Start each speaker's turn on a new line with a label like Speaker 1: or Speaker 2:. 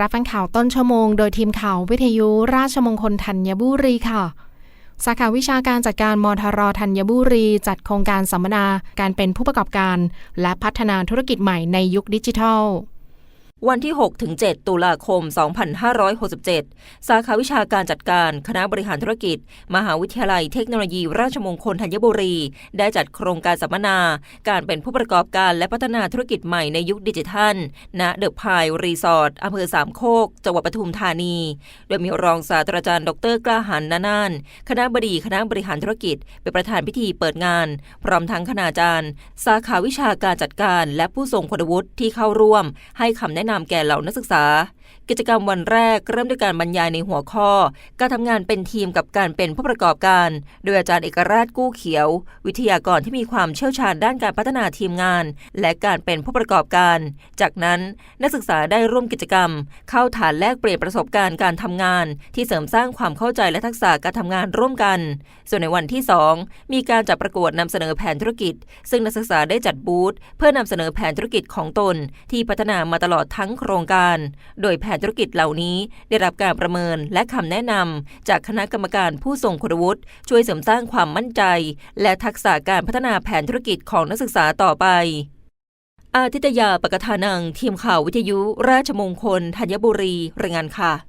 Speaker 1: รับฟังข่าวต้นชั่วโมงโดยทีมข่าววิทยุราชมงคลธัญบุรีค่ะ สาขาวิชาการจัดการมทรธัญบุรี จัดโครงการสัมมนาการเป็นผู้ประกอบการ และพัฒนาธุรกิจใหม่ในยุคดิจิทัล
Speaker 2: วันที่ 6 ถึง 7 ตุลาคม 2567 สาขาวิชาการจัดการ คณะบริหารธุรกิจ มหาวิทยาลัยเทคโนโลยี ราชมงคลธัญบุรี ได้จัดโครงการสัมมนา การเป็นผู้ประกอบการและพัฒนาธุรกิจใหม่ในยุคดิจิทัล ณ เดอะพายรีสอร์ทอำเภอสามโคก จังหวัดปทุมธานี โดยมีรองศาสตราจารย์ ดรกล้าหันนานาน คณะบดีคณะบริหารธุรกิจ เป็นประธานพิธีเปิดงาน พร้อมทั้งคณาจารย์ สาขาวิชาการจัดการ และผู้ทรงคุณวุฒิที่เข้าร่วม ให้คำแนะนำแก่เหล่านักศึกษา กิจกรรมวันแรกเริ่มด้วยการบรรยายในหัวข้อ การทำงานเป็นทีมกับการเป็นผู้ประกอบการ โดยอาจารย์เอกราชกู้เขียว วิทยากรที่มีความเชี่ยวชาญด้านการพัฒนาทีมงาน และการเป็นผู้ประกอบการ จากนั้นนักศึกษาได้ร่วมกิจกรรม เข้าฐานแลกเปลี่ยนประสบการณ์การทำงาน ที่เสริมสร้างความเข้าใจและทักษะการทำงานร่วมกัน ส่วนในวันที่ 2 มีการจัดประกวดนำเสนอแผนธุรกิจ ซึ่งนักศึกษาได้จัดบูธเพื่อนำเสนอแผนธุรกิจของตน ที่พัฒนามาตลอดทั้งโครงการ โดยแผนธุรกิจเหล่านี้ได้รับการประเมินและคำแนะนำจากคณะกรรมการผู้ทรงคุณวุฒิช่วยเสริมสร้างความมั่นใจ และทักษะการพัฒนาแผนธุรกิจของนักศึกษาต่อไปอาทิตยาปกทานัง ทีมข่าววิทยุ ราชมงคลธัญบุรีรายงานค่ะ